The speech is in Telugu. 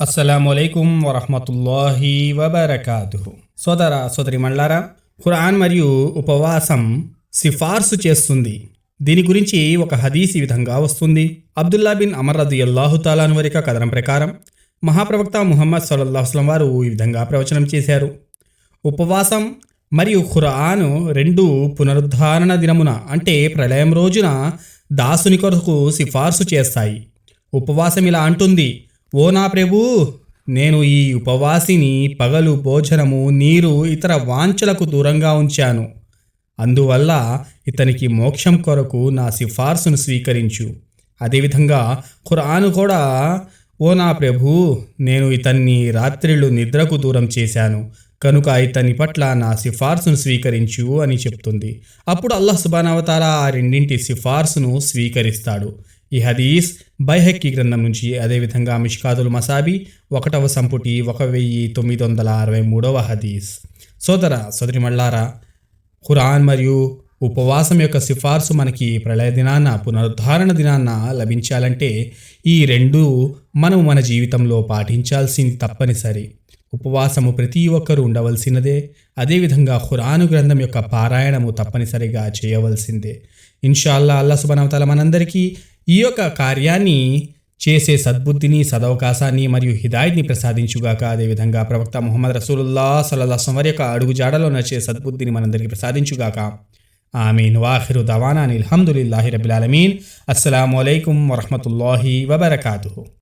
అస్సలాములైకుం వరహమతుల్లాహి వబర్కాతు సోదర సోదరి మళ్ళారా ఖురాన్ మరియు ఉపవాసం సిఫార్సు చేస్తుంది. దీని గురించి ఒక హదీస్ ఈ విధంగా వస్తుంది. అబ్దుల్లా బిన్ అమర్ రది అల్లాహు తాలాను వరిక కథనం ప్రకారం మహాప్రవక్త ముహమ్మద్ సల్లాహస్లం వారు ఈ విధంగా ప్రవచనం చేశారు. ఉపవాసం మరియు ఖురాను రెండు పునరుద్ధారణ దినమున అంటే ప్రళయం రోజున దాసుని కొరకు సిఫార్సు చేస్తాయి. ఉపవాసం ఇలా అంటుంది ఓ నా ప్రభు నేను ఈ ఉపవాసిని పగలు భోజనము నీరు ఇతర వాంఛలకు దూరంగా ఉంచాను. అందువల్ల ఇతనికి మోక్షం కొరకు నా సిఫార్సును స్వీకరించు. అదేవిధంగా ఖురాను కూడా ఓ నా ప్రభు నేను ఇతన్ని రాత్రిళ్ళు నిద్రకు దూరం చేశాను. కనుక ఇతని పట్ల నా సిఫార్సును స్వీకరించు అని చెప్తుంది. అప్పుడు అల్లాహ్ సుబానవతార ఆ రెండింటి సిఫార్సును స్వీకరిస్తాడు. ఈ హదీస్ బైహక్కి గ్రంథం నుంచి అదేవిధంగా మిష్కాదుల్ మసాబి ఒకటవ సంపుటి ఒక వెయ్యి తొమ్మిది వందల అరవై మూడవ హదీస్. సోదర సోదరి మళ్ళారా ఖురాన్ మరియు ఉపవాసం యొక్క సిఫార్సు మనకి ప్రళయ దినాన పునరుద్ధారణ దినాన లభించాలంటే ఈ రెండు మనం మన జీవితంలో పాటించాల్సింది తప్పనిసరి. ఉపవాసము ప్రతి ఒక్కరూ ఉండవలసినదే అదేవిధంగా ఖురాను గ్రంథం యొక్క పారాయణము తప్పనిసరిగా చేయవలసిందే. ఇన్షాల్లా అల్లా సుబనవతల మనందరికీ ఈ యొక్క కార్యాన్ని చేసే సద్బుద్ధిని సదవకాశాన్ని మరియు హిదాయత్ని ప్రసాదించుగాక. అదేవిధంగా ప్రవక్త ముహమ్మద్ రసూలుల్లా సల్లాహం వారి యొక్క అడుగు జాడలో నచ్చే సద్బుద్ధిని మనందరికీ ప్రసాదించుగాక. ఆమీన్. వాహిరు దవానా అనిల్ హమ్దుల్లాహి అస్సలం అయికం వరహమతుల్లాహి వబర్కాతు